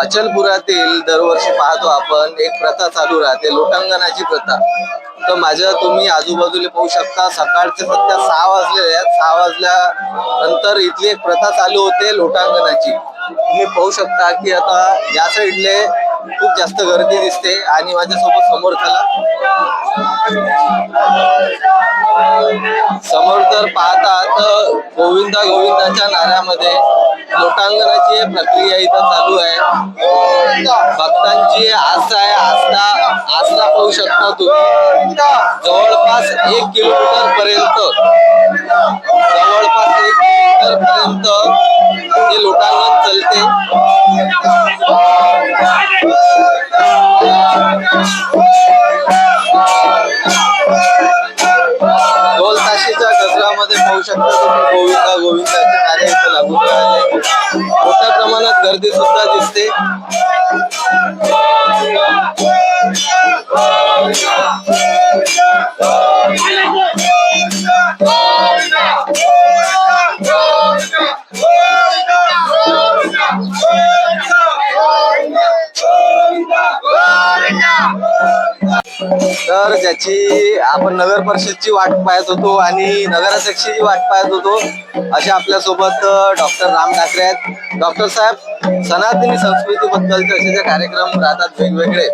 अचलपुरातील दरवर्षी पाहतो आपण एक प्रथा चालू राहते लोटांगणाची प्रथा. तर माझ्या तुम्ही आजूबाजूला पाहू शकता सकाळचे सध्या सहा वाजलेले आहेत. सहा वाजल्यानंतर इथली एक प्रथा चालू होते लोटांगणाची. तुम्ही पाहू शकता की आता या साईडले खूप जास्त गर्दी दिसते आणि माझ्यासोबत समोर चला. समोर जर पाहतात गोविंदा गोविंदाच्या नाऱ्यामध्ये लोटांगणाची एक प्रक्रिया इथं चालू आहे. भक्तांची आस्था आहे. आस्था आस्था पाहू शकता तुम्ही. जवळपास एक किलोमीटर पर्यंत जवळपास एक किलोमीटर पर्यंत हे लोटांगण चलते. पाहू शकता तुम्ही गोविंदा गोविंदाचे कार्य इथं लागून राहिले मोठ्या प्रमाणात गर्दी सुद्धा दिसते तर ज्याची आपण नगर परिषदची वाट पाहत होतो आणि नगराध्यक्षाची वाट पाहत होतो असे आपल्यासोबत डॉक्टर राम ठाकरे आहेत. डॉक्टर साहेब सनातनी संस्कृतीबद्दलचे असे जे कार्यक्रम राहतात वेगवेगळे?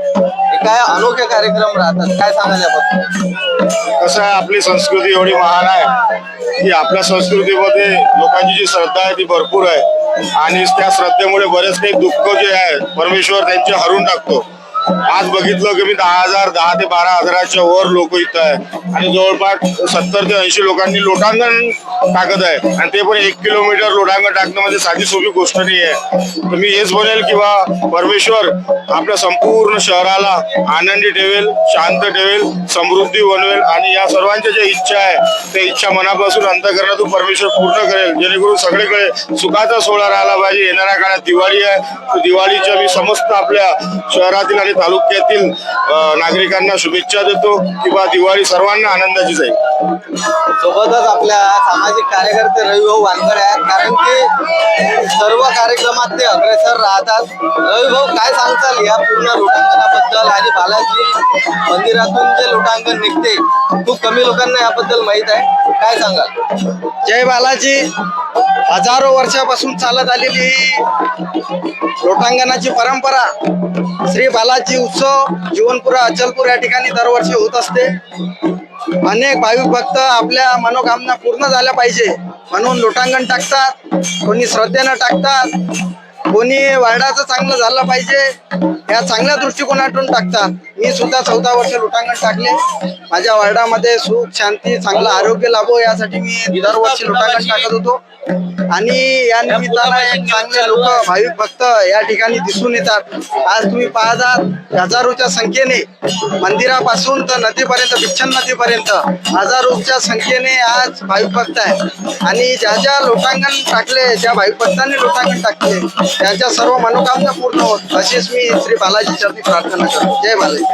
काय अनोखे कार्यक्रम राहतात? काय सांगाल याबद्दल? कसं आहे आपली संस्कृती एवढी महान आहे की आपल्या संस्कृतीमध्ये लोकांची जी श्रद्धा आहे ती भरपूर आहे. आणि त्या श्रद्धेमुळे बरेच काही दुःख जे आहे परमेश्वर त्यांचे हरून टाकतो. आज बघितलं की मी दहा हजार दहा ते बारा हजाराच्या वर लोक इथं आहे. आणि जवळपास सत्तर ते ऐंशी लोकांनी लोटांगण टाकत आहे. आणि ते पण एक किलोमीटर लोटांगण टाकणं म्हणजे साधी सोपी गोष्ट नाही आहे. तर मी हेच बोलेल किंवा परमेश्वर आपल्या संपूर्ण शहराला आनंदी ठेवेल शांत ठेवेल समृद्धी बनवेल. आणि या सर्वांच्या ज्या इच्छा आहे त्या इच्छा मनापासून अंतकरणातून परमेश्वर पूर्ण करेल. जेणेकरून सगळीकडे सुखाचा सोहळा राहिला पाहिजे. येणाऱ्या काळात दिवाळी आहे. दिवाळीच्या मी समस्त आपल्या शहरातील आणि तालुक्यातील नागरिकांना शुभेच्छा देतो किंवा दिवाळी सर्वांना आनंदाची जाईल सोबतच आपल्या सामाजिक कार्यकर्ते रविभाऊ वानकडे आहेत कारण की सर्व कार्यक्रमात ते अग्रेसर राहतात. रविभाऊ काय सांगताल या पूर्ण लोटांगणाबद्दल आणि बालाजी मंदिरातून जे लोटांगण निघते खूप कमी लोकांना याबद्दल माहीत आहे. काय सांगाल? जय बालाजी. हजारो वर्षापासून चालत आलेली ही लोटांगणाची परंपरा श्री बालाजी उत्सव जीवनपुरा अचलपूर या ठिकाणी दरवर्षी होत असते. अनेक भाविक भक्त आपल्या मनोकामना पूर्ण झाल्या पाहिजे. म्हणून लोटांगण टाकतात कोणी श्रद्धेनं टाकतात कोणी वार्डाचं चांगलं झालं पाहिजे या चांगल्या दृष्टिकोनातून टाकतात मी सुद्धा चौदा वर्ष लोटांगण टाकले. माझ्या वार्डामध्ये सुख शांती चांगलं आरोग्य लाभो यासाठी मी दरवर्षी लोटांगण टाकत होतो. आणि या निमित्तानं एक चांगले लोक भाविक भक्त या ठिकाणी दिसून येतात. आज तुम्ही पाहतात हजारोच्या संख्येने मंदिरापासून तर नदीपर्यंत बिच्छन नदीपर्यंत हजारोच्या संख्येने आज भाविक भक्त आहे आणि ज्या ज्या लोटांगण टाकले ज्या भाविक भक्तांनी लोटांगण टाकले त्यांच्या सर्व मनोकामना पूर्ण होत. अशीच मी श्री बालाजी चरणी प्रार्थना करतो. जय बालाजी.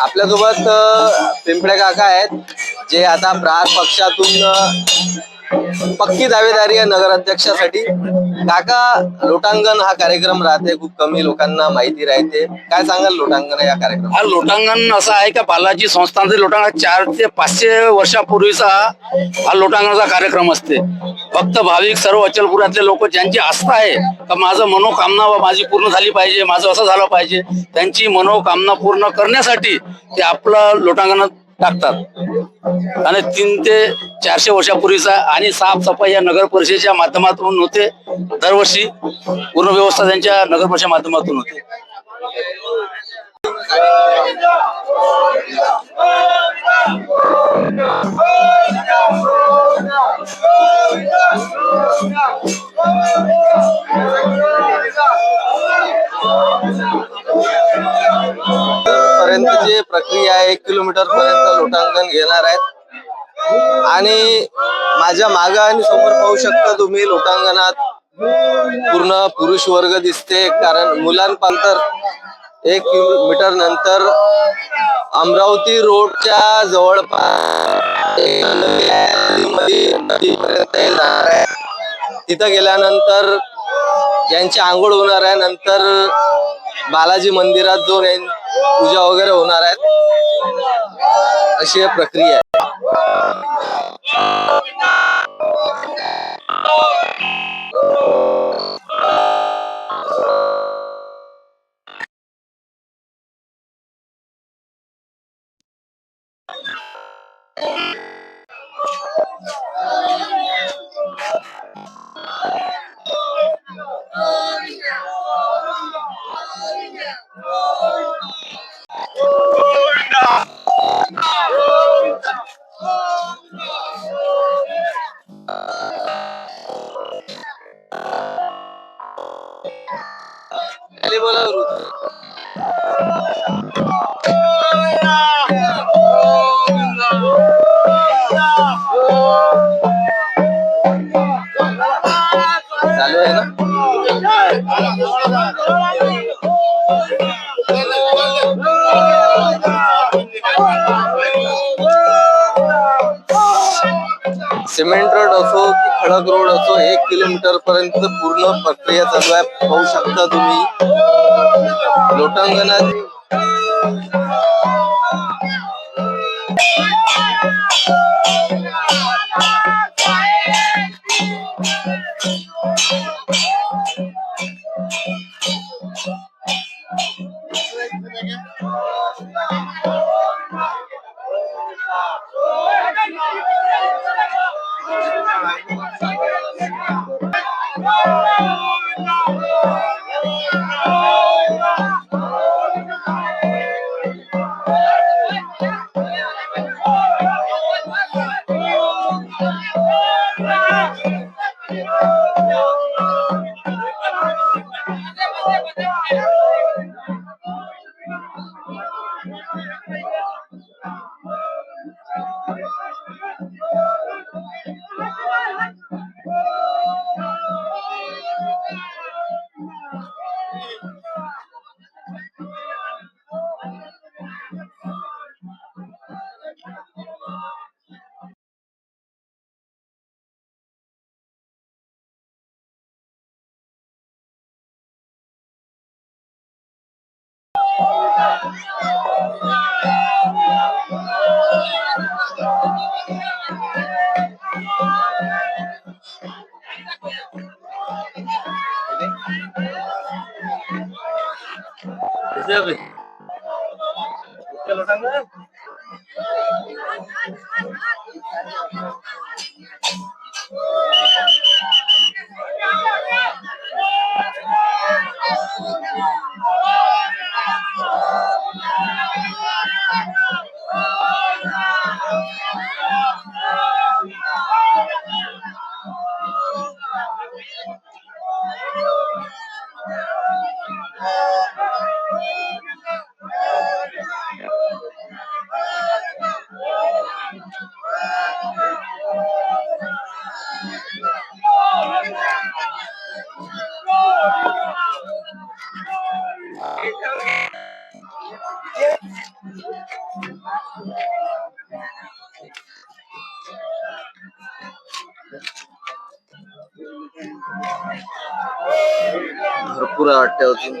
आपल्यासोबत पिंपळे काका आहेत जे आता प्रहार पक्षातून पक्की दावेदारी आहे नगराध्यक्षासाठी. काका लोटांगण हा कार्यक्रम राहते खूप कमी लोकांना माहिती राहते. काय सांगाल लोटांगण या कार्यक्रम हा लोटांगण असं आहे का बालाजी संस्थांचे लोटांगण चार ते पाचशे वर्षापूर्वीचा हा लोटांगणाचा कार्यक्रम असते. फक्त भाविक सर्व अचलपुरातले लोक ज्यांची आस्था आहे का माझं मनोकामना व माझी पूर्ण झाली पाहिजे माझं असं झालं पाहिजे त्यांची मनोकामना पूर्ण करण्यासाठी ते आपलं लोटांगणात टाकतात. आणि तीन ते चारशे वर्षापूर्वीचा आणि साफसफाई या नगर परिषदेच्या माध्यमातून होते. दरवर्षी पूर्ण व्यवस्था त्यांच्या नगर परिषदेच्या माध्यमातून होते. पर्यंतची प्रक्रिया आहे एक किलोमीटर पर्यंत लोटांगण घेणार आहेत. आणि माझ्या माग आणि समोर पाहू शकता तुम्ही लोटांगणात पूर्ण पुरुष वर्ग दिसते. कारण मुलांपांतर एक किलोमीटर नंतर अमरावती रोडच्या जवळपास नदीपर्यंत येणार आहे तिथं गेल्यानंतर यांची आंघोळ होणार आहे. नंतर बालाजी मंदिरात जाऊन पूजा वगैरे होणार आहेत. अशी प्रक्रिया आहे. खाली चालू आहे ना सिमेंट रोड असो की खडक रोड असो एक किलोमीटर पर्यंत पूर्ण प्रक्रिया चालू आहे. पाहू शकता तुम्ही. लोटांगणात भरपूर वाटते अजून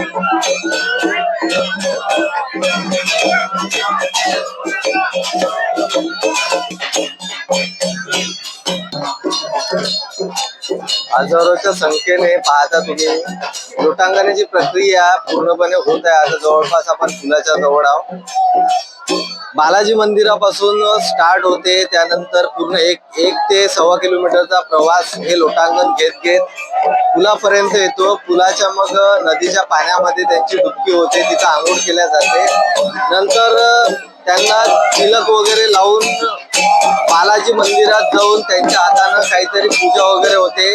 Thank you. हजारोच्या संख्येने पाहता तुम्ही. लोटांगणाची प्रक्रिया पूर्णपणे होत आहे. आता जवळपास आपण फुलाच्या जवळ आहोत. बालाजी मंदिरापासून स्टार्ट होते. त्यानंतर पूर्ण एक एक ते सव्वा किलोमीटरचा प्रवास हे लोटांगण घेत घेत पुलापर्यंत येतो. पुलाच्या मग नदीच्या पाण्यामध्ये त्यांची डुबकी होते. तिथं आंघोळ केल्या जाते. नंतर त्यांना तिलक वगैरे लावून बालाजी मंदिरात जाऊन त्यांच्या हातानं काहीतरी पूजा वगैरे होते.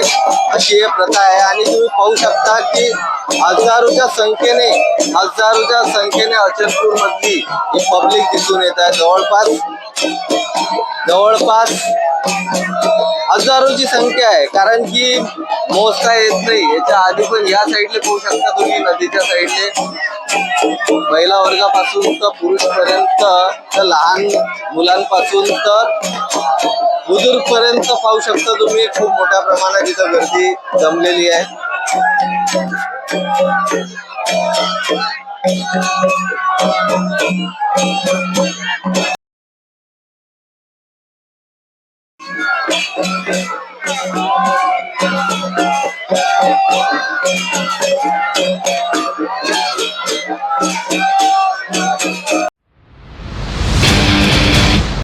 अशी हे प्रथा आहे. आणि तुम्ही पाहू शकता की हजारोच्या संख्येने हजारोच्या संख्येने अचलपूर मधली ही पब्लिक दिसून येत आहे. जवळपास जवळपास हजारोची संख्या आहे कारण की मोजता येत नाही. याच्या आधी पण या साईडले पाहू शकता तुम्ही नदीच्या साईडले महिला वर्गापासून तर पुरुष पर्यंत तर लहान मुलांपासून तर बुजुर्ग पर्यंत पाहू शकता तुम्ही. खूप मोठ्या प्रमाणात इथं गर्दी जमलेली आहे.